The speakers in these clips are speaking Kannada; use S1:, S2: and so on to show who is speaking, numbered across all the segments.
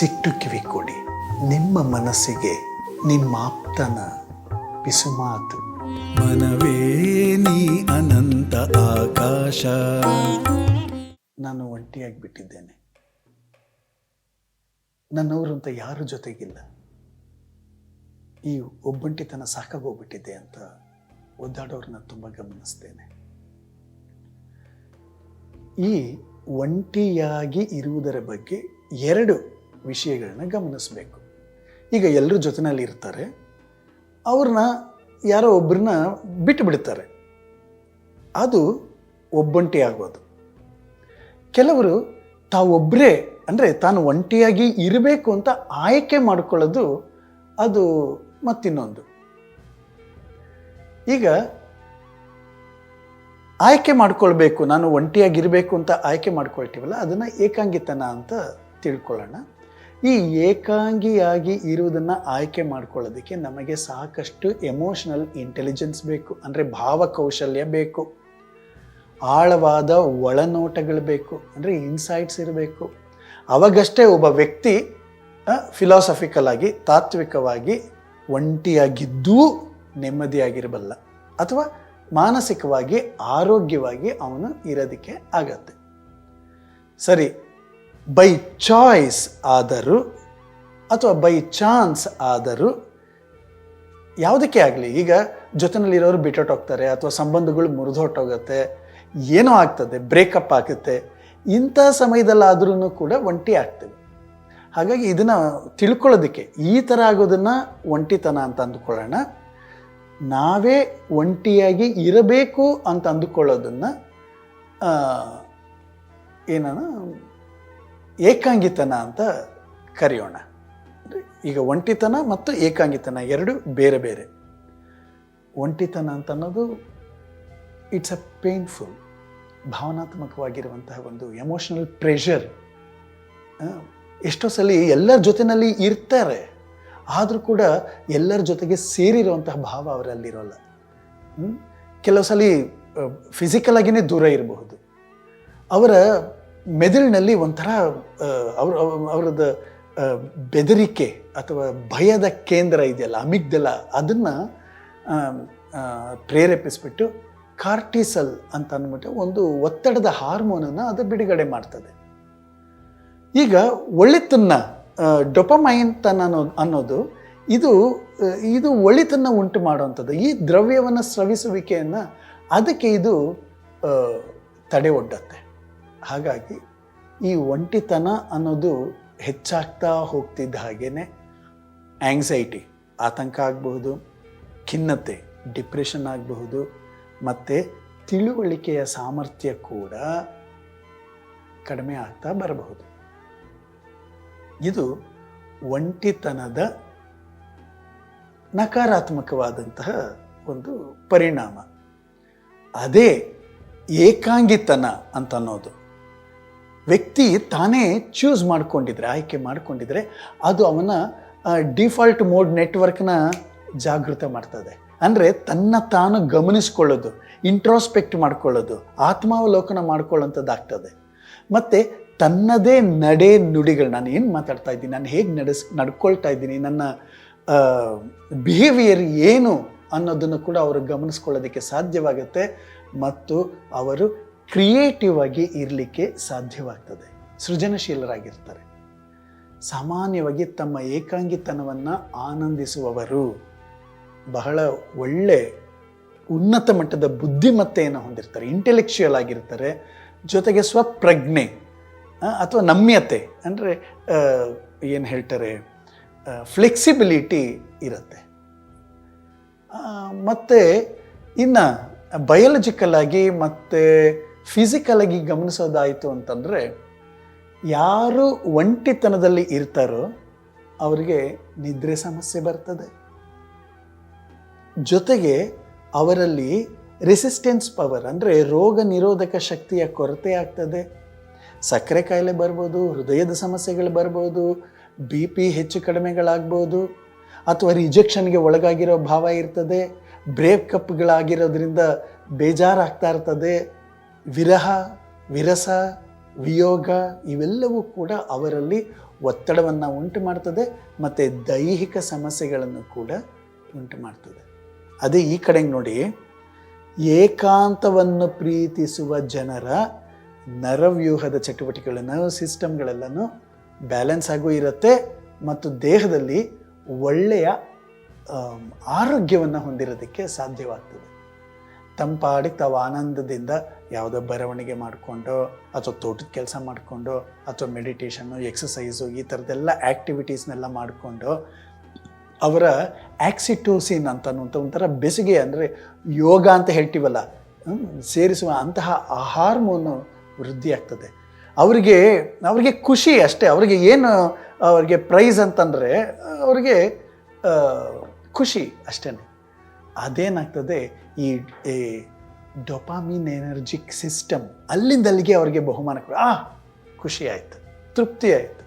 S1: ಮನಸ್ಸಿಟ್ಟು ಕಿವಿ ಕೊಡಿ. ನಿಮ್ಮ ಮನಸ್ಸಿಗೆ ನಿಮ್ಮ ಆಪ್ತನ ಪಿಸುಮಾತು
S2: ಮನವೇ ನೀ ಅನಂತ ಆಕಾಶ.
S1: ನಾನು ಒಂಟಿಯಾಗಿ ಬಿಟ್ಟಿದ್ದೇನೆ ನನ್ನವರು ಅಂತ ಯಾರ ಜೊತೆಗಿಲ್ಲ. ಈ ಒಬ್ಬಂಟಿತನ ಸಾಕಾಗೋಗ್ಬಿಟ್ಟಿದೆ ಅಂತ ಒದ್ದಾಡೋರನ್ನ ತುಂಬ ಗಮನಿಸ್ತೇನೆ. ಈ ಒಂಟಿಯಾಗಿ ಇರುವುದರ ಬಗ್ಗೆ ಎರಡು ವಿಷಯಗಳನ್ನ ಗಮನಿಸಬೇಕು. ಈಗ ಎಲ್ಲರ ಜೊತೆನಲ್ಲಿ ಇರ್ತಾರೆ. ಅವ್ರನ್ನ ಯಾರೋ ಒಬ್ಬರನ್ನ ಬಿಟ್ಟು ಬಿಡ್ತಾರೆ. ಅದು ಒಬ್ಬಂಟಿ ಆಗೋದು. ಕೆಲವರು ತಾವೊಬ್ಬರೇ ಅಂದರೆ ತಾನು ಒಂಟಿಯಾಗಿ ಇರಬೇಕು ಅಂತ ಆಯ್ಕೆ ಮಾಡಿಕೊಳ್ಳೋದು ಅದು ಮತ್ತಿನ್ನೊಂದು. ಈಗ ಆಯ್ಕೆ ಮಾಡ್ಕೊಳ್ಬೇಕು, ನಾನು ಒಂಟಿಯಾಗಿರಬೇಕು ಅಂತ ಆಯ್ಕೆ ಮಾಡ್ಕೊಳ್ತೀವಲ್ಲ, ಅದನ್ನು ಏಕಾಂಗಿತನ ಅಂತ ತಿಳ್ಕೊಳ್ಳೋಣ. ಈ ಏಕಾಂಗಿಯಾಗಿ ಇರುವುದನ್ನು ಆಯ್ಕೆ ಮಾಡ್ಕೊಳ್ಳೋದಕ್ಕೆ ನಮಗೆ ಸಾಕಷ್ಟು ಎಮೋಷನಲ್ ಇಂಟೆಲಿಜೆನ್ಸ್ ಬೇಕು, ಅಂದರೆ ಭಾವಕೌಶಲ್ಯ ಬೇಕು. ಆಳವಾದ ಒಳನೋಟಗಳು ಬೇಕು, ಅಂದರೆ ಇನ್ಸೈಟ್ಸ್ ಇರಬೇಕು. ಅವಾಗಷ್ಟೇ ಒಬ್ಬ ವ್ಯಕ್ತಿ ಫಿಲಾಸಫಿಕಲ್ ಆಗಿ, ತಾತ್ವಿಕವಾಗಿ ಒಂಟಿಯಾಗಿದ್ದೂ ನೆಮ್ಮದಿಯಾಗಿರಬಲ್ಲ, ಅಥವಾ ಮಾನಸಿಕವಾಗಿ ಆರೋಗ್ಯವಾಗಿ ಅವನು ಇರೋದಕ್ಕೆ ಆಗತ್ತೆ. ಸರಿ ಬೈ ಚಾಯ್ಸ್ ಆದರೂ ಅಥವಾ ಬೈ ಚಾನ್ಸ್ ಆದರೂ ಯಾವುದಕ್ಕೆ ಆಗಲಿ, ಈಗ ಜೊತೆನಲ್ಲಿರೋರು ಬಿಟ್ಟೊಟ್ಟೋಗ್ತಾರೆ ಅಥವಾ ಸಂಬಂಧಗಳು ಮುರಿದೊಟ್ಟೋಗುತ್ತೆ ಏನೋ ಆಗ್ತದೆ ಬ್ರೇಕಪ್ ಆಗುತ್ತೆ, ಇಂಥ ಸಮಯದಲ್ಲಾದ್ರೂ ಕೂಡ ಒಂಟಿ ಆಗ್ತೇವೆ ಹಾಗಾಗಿ ಇದನ್ನು ತಿಳ್ಕೊಳ್ಳೋದಕ್ಕೆ ಈ ಥರ ಆಗೋದನ್ನು ಒಂಟಿತನ ಅಂತ ಅಂದುಕೊಳ್ಳೋಣ. ನಾವೇ ಒಂಟಿಯಾಗಿ ಇರಬೇಕು ಅಂತ ಅಂದುಕೊಳ್ಳೋದನ್ನು ಏನನ ಏಕಾಂಗಿತನ ಅಂತ ಕರೆಯೋಣ. ಈಗ ಒಂಟಿತನ ಮತ್ತು ಏಕಾಂಗಿತನ ಎರಡು ಬೇರೆ ಬೇರೆ. ಒಂಟಿತನ ಅಂತ ಅನ್ನೋದು ಇಟ್ಸ್ ಅ ಪೇನ್ಫುಲ್ ಭಾವನಾತ್ಮಕವಾಗಿರುವಂತಹ ಒಂದು ಎಮೋಷನಲ್ ಪ್ರೆಷರ್ ಎಷ್ಟೋ ಸಲ ಎಲ್ಲರ ಜೊತೆಯಲ್ಲಿ ಇರ್ತಾರೆ, ಆದರೂ ಕೂಡ ಎಲ್ಲರ ಜೊತೆಗೆ ಸೇರಿರುವಂತಹ ಭಾವ ಅವರಲ್ಲಿರೋಲ್ಲ? ಕೆಲವು ಸಲ ಫಿಸಿಕಲ್ ಆಗಿನೇ ದೂರ ಇರಬಹುದು. ಅವರ ಮೆದುಳಿನಲ್ಲಿ ಒಂಥರ ಅವ್ರ ಅವ್ರ- ಅವ್ರದ್ದು ಬೆದರಿಕೆ ಅಥವಾ ಭಯದ ಕೇಂದ್ರ ಇದೆಯಲ್ಲ, ಅಮಿಗ್ದಲ, ಅದನ್ನು ಪ್ರೇರೇಪಿಸ್ಬಿಟ್ಟು ಕಾರ್ಟಿಸಲ್ ಅಂತ ಅಂದ್ಬಿಟ್ಟು ಒಂದು ಒತ್ತಡದ ಹಾರ್ಮೋನನ್ನು ಅದು ಬಿಡುಗಡೆ ಮಾಡ್ತದೆ. ಈಗ ಒಳಿತನ್ನ ಡೊಪಮೈನ್ ಅನ್ನೋ, ಅನ್ನೋದು ಇದು ಇದು ಒಳಿತನ್ನ ಉಂಟು ಮಾಡುವಂಥದ್ದು. ಈ ದ್ರವ್ಯವನ್ನು ಸ್ರವಿಸುವಿಕೆಯನ್ನು ಅದಕ್ಕೆ ಇದು ತಡೆ ಒಡ್ಡತ್ತೆ ಹಾಗಾಗಿ ಈ ಒಂಟಿತನ ಅನ್ನೋದು ಹೆಚ್ಚಾಗ್ತಾ ಹೋಗ್ತಿದ್ದ ಹಾಗೇನೆ ಆಂಗ್ಸೈಟಿ ಆತಂಕ ಆಗಬಹುದು, ಖಿನ್ನತೆ ಡಿಪ್ರೆಷನ್ ಆಗಬಹುದು, ಮತ್ತು ತಿಳುವಳಿಕೆಯ ಸಾಮರ್ಥ್ಯ ಕೂಡ ಕಡಿಮೆ ಆಗ್ತಾ ಬರಬಹುದು. ಇದು ಒಂಟಿತನದ ನಕಾರಾತ್ಮಕವಾದಂತಹ ಒಂದು ಪರಿಣಾಮ. ಅದೇ ಏಕಾಂಗಿತನ ಅಂತ ಅನ್ನೋದು ವ್ಯಕ್ತಿ ತಾನೇ ಚೂಸ್ ಮಾಡಿಕೊಂಡಿದ್ರೆ, ಆಯ್ಕೆ ಮಾಡಿಕೊಂಡಿದ್ರೆ, ಅದು ಅವನ ಡಿಫಾಲ್ಟ್ ಮೋಡ್ ನೆಟ್ವರ್ಕ್ನ ಜಾಗೃತ ಮಾಡ್ತದೆ. ಅಂದರೆ ತನ್ನ ತಾನು ಗಮನಿಸ್ಕೊಳ್ಳೋದು ಇಂಟ್ರಾಸ್ಪೆಕ್ಟ್ ಮಾಡ್ಕೊಳ್ಳೋದು, ಆತ್ಮಾವಲೋಕನ ಮಾಡ್ಕೊಳ್ಳೋಂಥದ್ದಾಗ್ತದೆ ಮತ್ತು ತನ್ನದೇ ನಡೆ ನುಡಿಗಳು, ನಾನು ಏನು ಮಾತಾಡ್ತಾ ಇದ್ದೀನಿ, ನಾನು ಹೇಗೆ ನಡೆಸ್, ನಡ್ಕೊಳ್ತಾ ಇದ್ದೀನಿ, ನನ್ನ ಬಿಹೇವಿಯರ್ ಏನು ಅನ್ನೋದನ್ನು ಕೂಡ ಅವರು ಗಮನಿಸ್ಕೊಳ್ಳೋದಕ್ಕೆ ಸಾಧ್ಯವಾಗುತ್ತೆ. ಮತ್ತು ಅವರು ಕ್ರಿಯೇಟಿವ್ ಆಗಿ ಇರಲಿಕ್ಕೆ ಸಾಧ್ಯವಾಗ್ತದೆ. ಸೃಜನಶೀಲರಾಗಿರ್ತಾರೆ. ಸಾಮಾನ್ಯವಾಗಿ ತಮ್ಮ ಏಕಾಂಗಿತನವನ್ನು ಆನಂದಿಸುವವರು ಬಹಳ ಒಳ್ಳೆ ಉನ್ನತ ಮಟ್ಟದ ಬುದ್ಧಿಮತ್ತೆಯನ್ನು ಹೊಂದಿರ್ತಾರೆ. ಇಂಟೆಲೆಕ್ಚುಯಲ್ ಆಗಿರ್ತಾರೆ, ಜೊತೆಗೆ ಸ್ವಪ್ರಜ್ಞೆ ಅಥವಾ ನಮ್ಯತೆ, ಅಂದರೆ ಏನು ಹೇಳ್ತಾರೆ ಫ್ಲೆಕ್ಸಿಬಿಲಿಟಿ ಇರುತ್ತೆ. ಮತ್ತು ಇನ್ನು ಬಯಲಜಿಕಲ್ ಆಗಿ ಮತ್ತು ಫಿಸಿಕಲ್ ಆಗಿ ಗಮನಿಸೋದಾಯಿತು ಅಂತಂದರೆ ಯಾರು ಒಂಟಿತನದಲ್ಲಿ ಇರ್ತಾರೋ ಅವರಿಗೆ ನಿದ್ರೆ ಸಮಸ್ಯೆ ಬರ್ತದೆ. ಜೊತೆಗೆ ಅವರಲ್ಲಿ ರೆಸಿಸ್ಟೆನ್ಸ್ ಪವರ್ ಅಂದರೆ ರೋಗ ನಿರೋಧಕ ಶಕ್ತಿಯ ಕೊರತೆ ಆಗ್ತದೆ. ಸಕ್ಕರೆ ಕಾಯಿಲೆ ಬರ್ಬೋದು, ಹೃದಯದ ಸಮಸ್ಯೆಗಳು ಬರ್ಬೋದು ಬಿ ಪಿ ಹೆಚ್ಚು ಕಡಿಮೆಗಳಾಗ್ಬೋದು, ಅಥವಾ ರಿಜೆಕ್ಷನ್ಗೆ ಒಳಗಾಗಿರೋ ಭಾವ ಇರ್ತದೆ ಬ್ರೇಕಪ್ಗಳಾಗಿರೋದ್ರಿಂದ ಬೇಜಾರಾಗ್ತಾ ಇರ್ತದೆ ವಿರಹ, ವಿರಸ, ವಿಯೋಗ ಇವೆಲ್ಲವೂ ಕೂಡ ಅವರಲ್ಲಿ ಒತ್ತಡವನ್ನು ಉಂಟು ಮಾಡ್ತದೆ ಮತ್ತು ದೈಹಿಕ ಸಮಸ್ಯೆಗಳನ್ನು ಕೂಡ ಉಂಟು ಮಾಡ್ತದೆ. ಅದೇ ಈ ಕಡೆಗೆ ನೋಡಿ, ಏಕಾಂತವನ್ನು ಪ್ರೀತಿಸುವ ಜನರ ನರವ್ಯೂಹದ ಚಟುವಟಿಕೆಗಳನ್ನು, ಸಿಸ್ಟಮ್ಗಳೆಲ್ಲನೂ ಬ್ಯಾಲೆನ್ಸ್ ಆಗೂ ಇರುತ್ತೆ ಮತ್ತು ದೇಹದಲ್ಲಿ ಒಳ್ಳೆಯ ಆರೋಗ್ಯವನ್ನು ಹೊಂದಿರೋದಕ್ಕೆ ಸಾಧ್ಯವಾಗ್ತದೆ. ತಂಪಾಡಿ ತಾವು ಆನಂದದಿಂದ ಯಾವುದೋ ಬರವಣಿಗೆ ಮಾಡಿಕೊಂಡು ಅಥವಾ ತೋಟದ ಕೆಲಸ ಮಾಡಿಕೊಂಡು ಅಥವಾ ಮೆಡಿಟೇಷನ್ನು, ಎಕ್ಸಸೈಸು ಈ ಥರದ್ದೆಲ್ಲ ಆ್ಯಕ್ಟಿವಿಟೀಸ್ನೆಲ್ಲ ಮಾಡಿಕೊಂಡು ಅವರ ಆಕ್ಸಿಟೋಸಿನ್ ಅಂತ ಒಂಥರ ಬೆಸುಗೆ ಅಂದರೆ ಯೋಗ ಅಂತ ಹೇಳ್ತೀವಲ್ಲ ಸೇರಿಸುವ ಅಂತಹ ಆ ಹಾರ್ಮೋನು ವೃದ್ಧಿ ಆಗ್ತದೆ ಅವರಿಗೆ ಅವರಿಗೆ ಖುಷಿ ಅಷ್ಟೇ, ಅವರಿಗೆ ಏನು, ಅವರಿಗೆ ಪ್ರೈಸ್ ಅಂತಂದರೆ, ಅವರಿಗೆ ಖುಷಿ ಅಷ್ಟೇ ಅದೇನಾಗ್ತದೆ? ಈ ಡೊಪಾಮಿನ್ ಎನರ್ಜಿಕ್ ಸಿಸ್ಟಮ್ ಅಲ್ಲಿಂದ ಅಲ್ಲಿಗೆ ಅವರಿಗೆ ಬಹುಮಾನ ಕೊಡ. ಆ, ಖುಷಿ ಆಯಿತು, ತೃಪ್ತಿ ಆಯಿತು.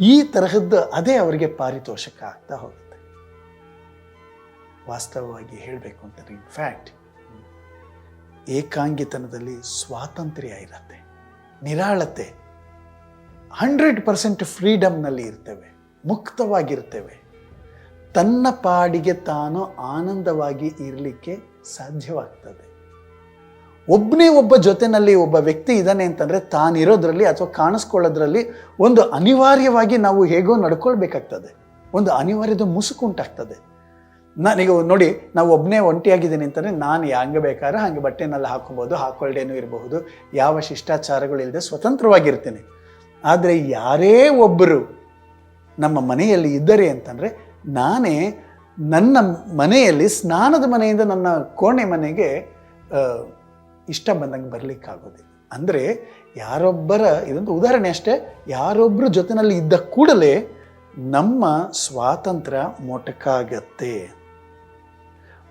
S1: ಈ ತರಹದ್ದು ಅದೇ ಅವರಿಗೆ ಪಾರಿತೋಷಕ ಆಗ್ತಾ ಹೋಗುತ್ತೆ. ವಾಸ್ತವವಾಗಿ ಹೇಳಬೇಕು ಅಂತಂದ್ರೆ ಇನ್ಫ್ಯಾಕ್ಟ್ ಏಕಾಂಗಿತನದಲ್ಲಿ ಸ್ವಾತಂತ್ರ್ಯ ಇರತ್ತೆ, ನಿರಾಳತೆ. ಹಂಡ್ರೆಡ್ ಪರ್ಸೆಂಟ್ ಫ್ರೀಡಮ್ನಲ್ಲಿ ಇರ್ತೇವೆ, ಮುಕ್ತವಾಗಿರ್ತೇವೆ. ತನ್ನ ಪಾಡಿಗೆ ತಾನು ಆನಂದವಾಗಿ ಇರಲಿಕ್ಕೆ ಸಾಧ್ಯವಾಗ್ತದೆ. ಒಬ್ಬನೇ ಒಬ್ಬ ಜೊತೆನಲ್ಲಿ ಒಬ್ಬ ವ್ಯಕ್ತಿ ಇದ್ದಾನೆ ಅಂತಂದರೆ ತಾನಿರೋದ್ರಲ್ಲಿ ಅಥವಾ ಕಾಣಿಸ್ಕೊಳ್ಳೋದ್ರಲ್ಲಿ ಒಂದು ಅನಿವಾರ್ಯವಾಗಿ ನಾವು ಹೇಗೋ ನಡ್ಕೊಳ್ಬೇಕಾಗ್ತದೆ. ಒಂದು ಅನಿವಾರ್ಯದ ಮುಸುಕು ಉಂಟಾಗ್ತದೆ. ನಾನೀಗ ನೋಡಿ, ನಾವು ಒಬ್ಬನೇ ಒಂಟಿಯಾಗಿದ್ದೀನಿ ಅಂತಂದರೆ ನಾನು ಹಂಗೆ ಬೇಕಾದ್ರೆ ಹಂಗೆ ಬಟ್ಟೆನಲ್ಲಿ ಹಾಕ್ಕೊಬೋದು ಹಾಕೊಳ್ಳೇನೂ ಇರಬಹುದು, ಯಾವ ಶಿಷ್ಟಾಚಾರಗಳಿಲ್ಲದೆ ಸ್ವತಂತ್ರವಾಗಿರ್ತೀನಿ. ಆದರೆ ಯಾರೇ ಒಬ್ಬರು ನಮ್ಮ ಮನೆಯಲ್ಲಿ ಇದ್ದರೆ ಅಂತಂದರೆ ನಾನೇ ನನ್ನ ಮನೆಯಲ್ಲಿ ಸ್ನಾನದ ಮನೆಯಿಂದ ನನ್ನ ಕೋಣೆ ಮನೆಗೆ ಇಷ್ಟ ಬಂದಂಗೆ ಬರಲಿಕ್ಕಾಗೋದಿಲ್ಲ. ಅಂದರೆ ಯಾರೊಬ್ಬರ, ಇದೊಂದು ಉದಾಹರಣೆ ಅಷ್ಟೇ ಯಾರೊಬ್ಬರ ಜೊತೆಯಲ್ಲಿ ಇದ್ದ ಕೂಡಲೇ ನಮ್ಮ ಸ್ವಾತಂತ್ರ್ಯ ಮೊಟಕಾಗತ್ತೆ.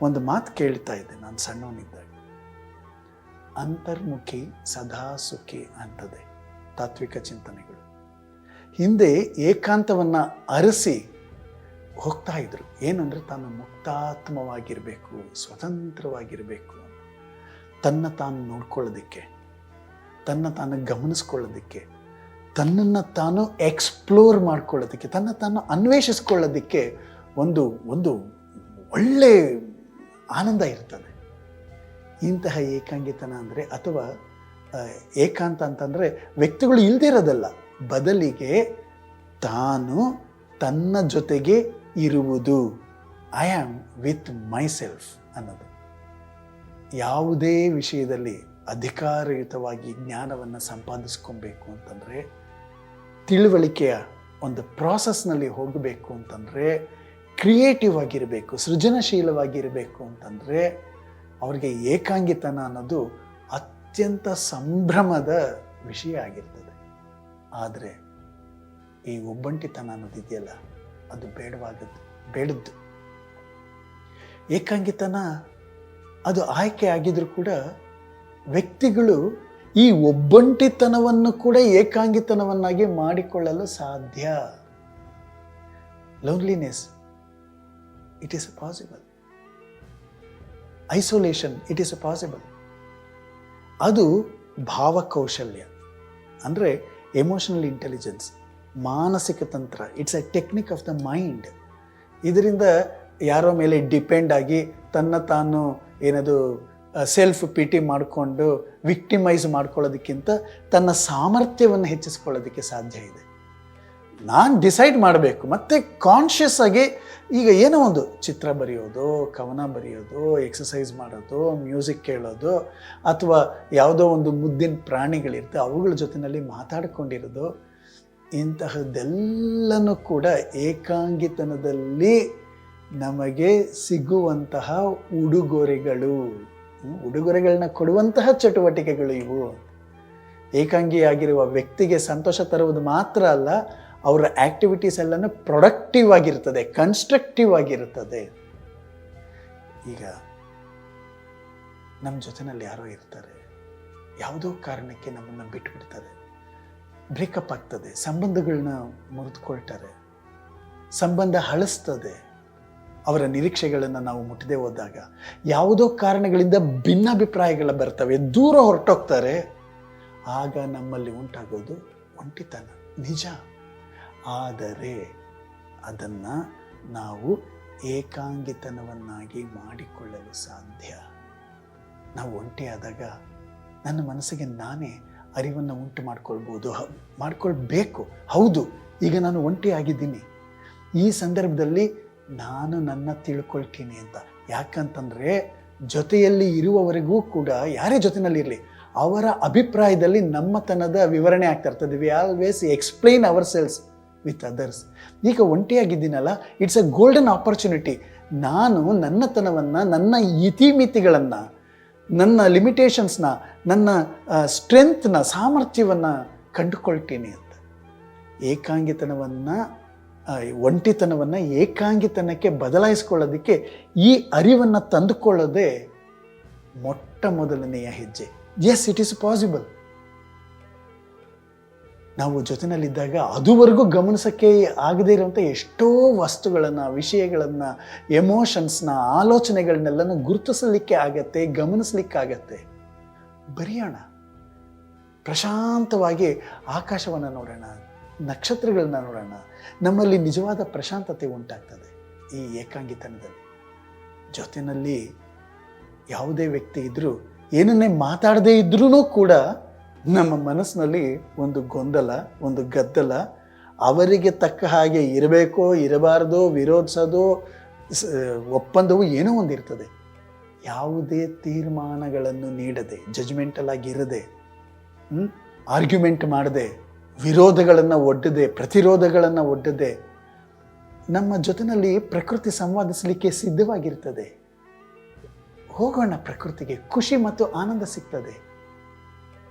S1: ಒಂದು ಮಾತು ಕೇಳ್ತಾ ಇದ್ದೆ ನಾನು ಸಣ್ಣವನಿದ್ದಾಗ. ಅಂತರ್ಮುಖಿ ಸದಾ ಸುಖಿ ಅಂತದೆ ತಾತ್ವಿಕ ಚಿಂತನೆಗಳು. ಹಿಂದೆ ಏಕಾಂತವನ್ನು ಅರಸಿ ಹೋಗ್ತಾ ಇದ್ರು. ಏನಂದ್ರೆ ತಾನು ಮುಕ್ತಾತ್ಮವಾಗಿರಬೇಕು, ಸ್ವತಂತ್ರವಾಗಿರಬೇಕು ತನ್ನ ತಾನು ನೋಡ್ಕೊಳ್ಳೋದಕ್ಕೆ, ತನ್ನ ತಾನು ಗಮನಿಸ್ಕೊಳ್ಳೋದಕ್ಕೆ, ತನ್ನನ್ನು ತಾನು ಎಕ್ಸ್ಪ್ಲೋರ್ ಮಾಡ್ಕೊಳ್ಳೋದಕ್ಕೆ, ತನ್ನ ತಾನು ಅನ್ವೇಷಿಸ್ಕೊಳ್ಳೋದಕ್ಕೆ ಒಂದು ಒಂದು ಒಳ್ಳೆ ಆನಂದ ಇರ್ತದೆ. ಇಂತಹ ಏಕಾಂಗಿತನ ಅಂದರೆ ಅಥವಾ ಏಕಾಂತ ಅಂತಂದರೆ ವ್ಯಕ್ತಿಗಳು ಇಲ್ಲದೇ ಇರೋದಲ್ಲ. ಬದಲಿಗೆ ತಾನು ತನ್ನ ಜೊತೆಗೆ ಇರುವುದು. I am with myself ಅನ್ನೋದು. ಯಾವುದೇ ವಿಷಯದಲ್ಲಿ ಅಧಿಕಾರಯುತವಾಗಿ ಜ್ಞಾನವನ್ನು ಸಂಪಾದಿಸ್ಕೊಬೇಕು ಅಂತಂದರೆ, ತಿಳುವಳಿಕೆಯ ಒಂದು ಪ್ರಾಸೆಸ್ನಲ್ಲಿ ಹೋಗಬೇಕು ಅಂತಂದರೆ ಕ್ರಿಯೇಟಿವ್ ಆಗಿರಬೇಕು, ಸೃಜನಶೀಲವಾಗಿರಬೇಕು ಅಂತಂದರೆ, ಅವರಿಗೆ ಏಕಾಂಗಿತನ ಅನ್ನೋದು ಅತ್ಯಂತ ಸಂಭ್ರಮದ ವಿಷಯ ಆಗಿರ್ತದೆ. ಆದರೆ, ಈ ಒಬ್ಬಂಟಿತನ ಅನ್ನೋದಿದೆಯಲ್ಲ ಅದು ಬೇಡವಾಗದ್ದು ಬೇಡದ್ದು. ಏಕಾಂಗಿತನ ಅದು ಆಯ್ಕೆ ಆಗಿದ್ರು ಕೂಡ ವ್ಯಕ್ತಿಗಳು ಈ ಒಬ್ಬಂಟಿತನವನ್ನು ಕೂಡ ಏಕಾಂಗಿತನವನ್ನಾಗಿ ಮಾಡಿಕೊಳ್ಳಲು ಸಾಧ್ಯ. Loneliness it is a possible isolation it is a possible ಅದು ಭಾವಕೌಶಲ್ಯ. ಅಂದರೆ ಎಮೋಷನಲ್ ಇಂಟೆಲಿಜೆನ್ಸ್ ಮಾನಸಿಕ ತಂತ್ರ it's a technique of the mind ಇದರಿಂದ ಯಾರೋ ಮೇಲೆ ಡಿಪೆಂಡ್ ಆಗಿ ತನ್ನ ತಾನು ಏನದು ಸೆಲ್ಫ್ ಪಿಟಿ ಮಾಡಿಕೊಂಡು ವಿಕ್ಟಿಮೈಸ್ ಮಾಡ್ಕೊಳ್ಳೋದಕ್ಕಿಂತ ತನ್ನ ಸಾಮರ್ಥ್ಯವನ್ನು ಹೆಚ್ಚಿಸ್ಕೊಳ್ಳೋದಕ್ಕೆ ಸಾಧ್ಯ ಇದೆ. ನಾನು ಡಿಸೈಡ್ ಮಾಡಬೇಕು, ಮತ್ತು ಕಾನ್ಷಿಯಸ್ ಆಗಿ ಈಗ ಏನೋ ಒಂದು ಚಿತ್ರ ಬರೆಯೋದು, ಕವನ ಬರೆಯೋದು ಎಕ್ಸಸೈಸ್ ಮಾಡೋದು ಮ್ಯೂಸಿಕ್ ಕೇಳೋದು, ಅಥವಾ ಯಾವುದೋ ಒಂದು ಮುದ್ದಿನ ಪ್ರಾಣಿಗಳಿರ್ತವೆ ಅವುಗಳ ಜೊತೆಯಲ್ಲಿ ಮಾತಾಡ್ಕೊಂಡಿರೋದು ಇಂತಹದ್ದೆಲ್ಲನೂ ಕೂಡ ಏಕಾಂಗಿತನದಲ್ಲಿ ನಮಗೆ ಸಿಗುವಂತಹ ಉಡುಗೊರೆಗಳು. ಉಡುಗೊರೆಗಳನ್ನ ಕೊಡುವಂತಹ ಚಟುವಟಿಕೆಗಳು ಇವು. ಏಕಾಂಗಿಯಾಗಿರುವ ವ್ಯಕ್ತಿಗೆ ಸಂತೋಷ ತರುವುದು ಮಾತ್ರ ಅಲ್ಲ, ಅವರ ಆಕ್ಟಿವಿಟೀಸ್ ಎಲ್ಲನೂ ಪ್ರೊಡಕ್ಟಿವ್ ಆಗಿರ್ತದೆ ಕನ್ಸ್ಟ್ರಕ್ಟಿವ್ ಆಗಿರುತ್ತದೆ ಈಗ ನಮ್ಮ ಜೊತೆನಲ್ಲಿ ಯಾರೋ ಇರ್ತಾರೆ. ಯಾವುದೋ ಕಾರಣಕ್ಕೆ ನಮ್ಮನ್ನು ಬಿಟ್ಬಿಡ್ತಾರೆ. ಬ್ರೇಕಪ್ ಆಗ್ತದೆ ಸಂಬಂಧಗಳನ್ನ ಮುರಿದುಕೊಳ್ತಾರೆ, ಸಂಬಂಧ ಹಳಿಸ್ತದೆ, ಅವರ ನಿರೀಕ್ಷೆಗಳನ್ನು ನಾವು ಮುಟ್ಟದೆ ಹೋದಾಗ ಯಾವುದೋ ಕಾರಣಗಳಿಂದ ಭಿನ್ನಾಭಿಪ್ರಾಯಗಳು ಬರ್ತವೆ, ದೂರ ಹೊರಟೋಗ್ತಾರೆ, ಆಗ ನಮ್ಮಲ್ಲಿ ಉಂಟಾಗೋದು ಒಂಟಿತನ, ನಿಜ. ಆದರೆ ಅದನ್ನು ನಾವು ಏಕಾಂಗಿತನವನ್ನಾಗಿ ಮಾಡಿಕೊಳ್ಳಲು ಸಾಧ್ಯ. ನಾವು ಒಂಟಿಯಾದಾಗ ನನ್ನ ಮನಸ್ಸಿಗೆ ನಾನೇ ಅರಿವನ್ನು ಉಂಟು ಮಾಡ್ಕೊಳ್ಬೋದು ಮಾಡ್ಕೊಳ್ಬೇಕು. ಹೌದು, ಈಗ ನಾನು ಒಂಟಿ ಆಗಿದ್ದೀನಿ. ಈ ಸಂದರ್ಭದಲ್ಲಿ ನಾನು ನನ್ನ ತಿಳ್ಕೊಳ್ತೀನಿ ಅಂತ. ಯಾಕಂತಂದರೆ, ಜೊತೆಯಲ್ಲಿ ಇರುವವರೆಗೂ ಕೂಡ, ಯಾರೇ ಜೊತೆಯಲ್ಲಿರಲಿ ಅವರ ಅಭಿಪ್ರಾಯದಲ್ಲಿ ನಮ್ಮತನದ ವಿವರಣೆ ಆಗ್ತಾ ಇರ್ತದೆ. We always explain ourselves with others ಈಗ ಒಂಟಿಯಾಗಿದ್ದೀನಲ್ಲ ಇಟ್ಸ್ ಅ ಗೋಲ್ಡನ್ ಆಪರ್ಚುನಿಟಿ ನಾನು ನನ್ನತನವನ್ನು, ನನ್ನ ಇತಿಮಿತಿಗಳನ್ನು ನನ್ನ ಲಿಮಿಟೇಷನ್ಸ್ನ ನನ್ನ ಸ್ಟ್ರೆಂತ್ನ ಸಾಮರ್ಥ್ಯವನ್ನು ಕಂಡುಕೊಳ್ತೀನಿ ಅಂತ. ಏಕಾಂಗಿತನವನ್ನು ಒಂಟಿತನವನ್ನು ಏಕಾಂಗಿತನಕ್ಕೆ ಬದಲಾಯಿಸ್ಕೊಳ್ಳೋದಕ್ಕೆ ಈ ಅರಿವನ್ನು ತಂದುಕೊಳ್ಳೋದೇ ಮೊಟ್ಟ ಮೊದಲನೆಯ ಹೆಜ್ಜೆ. ಎಸ್ ಇಟ್ ಈಸ್ ಪಾಸಿಬಲ್ ನಾವು ಜೊತೆಯಲ್ಲಿದ್ದಾಗ ಅದುವರೆಗೂ ಗಮನಿಸೋಕ್ಕೆ ಆಗದೇ ಇರುವಂಥ ಎಷ್ಟೋ ವಸ್ತುಗಳನ್ನು, ವಿಷಯಗಳನ್ನು ಎಮೋಷನ್ಸ್ನ ಆಲೋಚನೆಗಳನ್ನೆಲ್ಲನೂ ಗುರುತಿಸಲಿಕ್ಕೆ ಆಗತ್ತೆ ಗಮನಿಸಲಿಕ್ಕಾಗತ್ತೆ ಬರೆಯೋಣ. ಪ್ರಶಾಂತವಾಗಿ ಆಕಾಶವನ್ನು ನೋಡೋಣ, ನಕ್ಷತ್ರಗಳನ್ನ ನೋಡೋಣ. ನಮ್ಮಲ್ಲಿ ನಿಜವಾದ ಪ್ರಶಾಂತತೆ ಉಂಟಾಗ್ತದೆ ಈ ಏಕಾಂಗಿತನದಲ್ಲಿ. ಜೊತೆಯಲ್ಲಿ ಯಾವುದೇ ವ್ಯಕ್ತಿ ಇದ್ದರೂ ಏನನ್ನೇ ಮಾತಾಡದೇ ಇದ್ರೂ ಕೂಡ ನಮ್ಮ ಮನಸ್ಸಿನಲ್ಲಿ ಒಂದು ಗೊಂದಲ, ಒಂದು ಗದ್ದಲ, ಅವರಿಗೆ ತಕ್ಕ ಹಾಗೆ ಇರಬೇಕೋ, ಇರಬಾರ್ದೋ, ವಿರೋಧಿಸೋದೋ ಒಪ್ಪಂದವು ಏನೋ ಒಂದಿರ್ತದೆ. ಯಾವುದೇ ತೀರ್ಮಾನಗಳನ್ನು ನೀಡದೆ ಜಜ್ಮೆಂಟಲ್ ಆಗಿರದೆ ಆರ್ಗ್ಯುಮೆಂಟ್ ಮಾಡದೆ, ವಿರೋಧಗಳನ್ನು ಒಡ್ಡದೆ, ಪ್ರತಿರೋಧಗಳನ್ನು ಒಡ್ಡದೆ, ನಮ್ಮ ಜೊತೆಯಲ್ಲಿ ಪ್ರಕೃತಿ ಸಂವಾದಿಸಲಿಕ್ಕೆ ಸಿದ್ಧವಾಗಿರ್ತದೆ. ಹೋಗೋಣ ಪ್ರಕೃತಿಗೆ, ಖುಷಿ ಮತ್ತು ಆನಂದ ಸಿಗ್ತದೆ.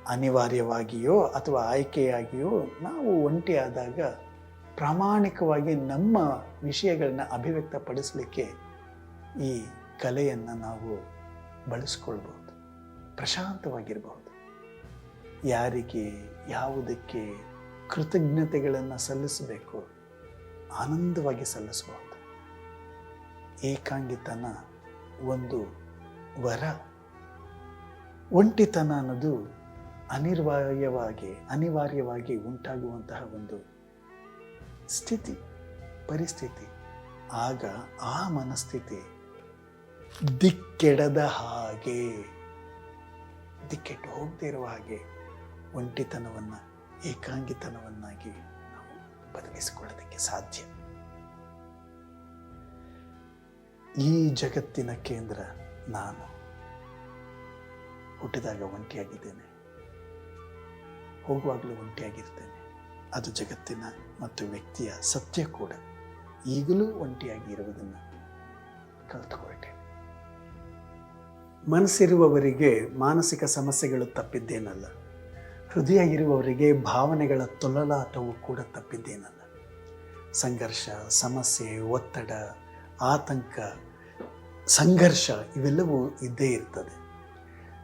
S1: ಅನಿವಾರ್ಯವಾಗಿಯೋ ಅಥವಾ ಆಯ್ಕೆಯಾಗಿಯೋ ನಾವು ಒಂಟಿಯಾದಾಗ ಪ್ರಾಮಾಣಿಕವಾಗಿ ನಮ್ಮ ವಿಷಯಗಳನ್ನ ಅಭಿವ್ಯಕ್ತಪಡಿಸಲಿಕ್ಕೆ ಈ ಕಲೆಯನ್ನು ನಾವು ಬಳಸ್ಕೊಳ್ಬಹುದು. ಪ್ರಶಾಂತವಾಗಿರಬಹುದು. ಯಾರಿಗೆ ಯಾವುದಕ್ಕೆ ಕೃತಜ್ಞತೆಗಳನ್ನು ಸಲ್ಲಿಸಬೇಕು ಆನಂದವಾಗಿ ಸಲ್ಲಿಸಬಹುದು. ಏಕಾಂಗಿತನ ಒಂದು ವರ. ಒಂಟಿತನ ಅನ್ನೋದು ಅನಿವಾರ್ಯವಾಗಿ ಅನಿವಾರ್ಯವಾಗಿ ಉಂಟಾಗುವಂತಹ ಒಂದು ಸ್ಥಿತಿ, ಪರಿಸ್ಥಿತಿ. ಆಗ ಆ ಮನಸ್ಥಿತಿ ದಿಕ್ಕೆಡದ ಹಾಗೆ, ದಿಕ್ಕೆಟ್ಟು ಹೋಗದೇ ಹಾಗೆ ಒಂಟಿತನವನ್ನು, ಏಕಾಂಗಿತನವನ್ನಾಗಿ ನಾವು ಬದಲಿಸಿಕೊಳ್ಳೋದಕ್ಕೆ ಸಾಧ್ಯ. ಈ ಜಗತ್ತಿನ ಕೇಂದ್ರ ನಾನು ಹುಟ್ಟಿದಾಗ ಒಂಟಿಯಾಗಿದ್ದೇನೆ. ಹೋಗುವಾಗಲೂ ಒಂಟಿಯಾಗಿರ್ತೇನೆ. ಅದು ಜಗತ್ತಿನ ಮತ್ತು ವ್ಯಕ್ತಿಯ ಸತ್ಯ ಕೂಡ ಈಗಲೂ ಒಂಟಿಯಾಗಿ ಇರುವುದನ್ನು ಕಲಿತುಕೊಳ್ತೇನೆ. ಮನಸ್ಸಿರುವವರಿಗೆ ಮಾನಸಿಕ ಸಮಸ್ಯೆಗಳು ತಪ್ಪಿದ್ದೇನಲ್ಲ. ಹೃದಯ ಇರುವವರಿಗೆ ಭಾವನೆಗಳ ತೊಲಲಾಟವು ಕೂಡ ತಪ್ಪಿದ್ದೇನಲ್ಲ. ಸಂಘರ್ಷ, ಸಮಸ್ಯೆ, ಒತ್ತಡ, ಆತಂಕ, ಸಂಘರ್ಷ ಇವೆಲ್ಲವೂ ಇದ್ದೇ ಇರ್ತದೆ.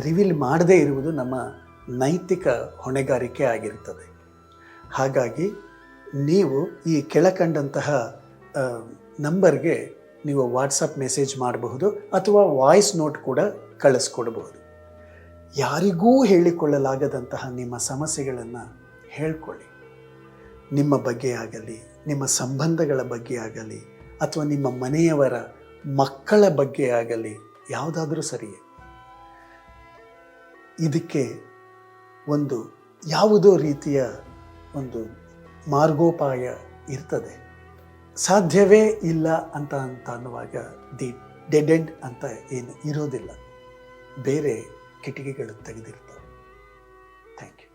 S1: ರಿವೀಲ್ ಮಾಡದೇ ಇರುವುದು ನಮ್ಮ ನೈತಿಕ ಹೊಣೆಗಾರಿಕೆ ಆಗಿರ್ತದೆ ಹಾಗಾಗಿ ನೀವು ಈ ಕೆಳಕಂಡಂತಹ ನಂಬರ್ಗೆ ನೀವು ವಾಟ್ಸಪ್ ಮೆಸೇಜ್ ಮಾಡಬಹುದು ಅಥವಾ ವಾಯ್ಸ್ ನೋಟ್ ಕೂಡ ಕಳಿಸ್ಕೊಡ್ಬಹುದು. ಯಾರಿಗೂ ಹೇಳಿಕೊಳ್ಳಲಾಗದಂತಹ ನಿಮ್ಮ ಸಮಸ್ಯೆಗಳನ್ನು ಹೇಳ್ಕೊಳ್ಳಿ. ನಿಮ್ಮ ಬಗ್ಗೆ ಆಗಲಿ, ನಿಮ್ಮ ಸಂಬಂಧಗಳ ಬಗ್ಗೆ ಆಗಲಿ, ಅಥವಾ ನಿಮ್ಮ ಮನೆಯವರ ಮಕ್ಕಳ ಬಗ್ಗೆ ಆಗಲಿ, ಯಾವುದಾದ್ರೂ ಸರಿಯೇ. ಇದಕ್ಕೆ ಒಂದು ಯಾವುದೋ ರೀತಿಯ ಒಂದು ಮಾರ್ಗೋಪಾಯ ಇರ್ತದೆ. ಸಾಧ್ಯವೇ ಇಲ್ಲ ಅಂತ ಅಂತ ಅನ್ನುವಾಗ ದಿ ಡೆಡ್ ಅಂತ ಏನು ಇರೋದಿಲ್ಲ. ಬೇರೆ ಕಿಟಕಿಗಳು ತೆಗೆದಿರ್ತವೆ. Thank you.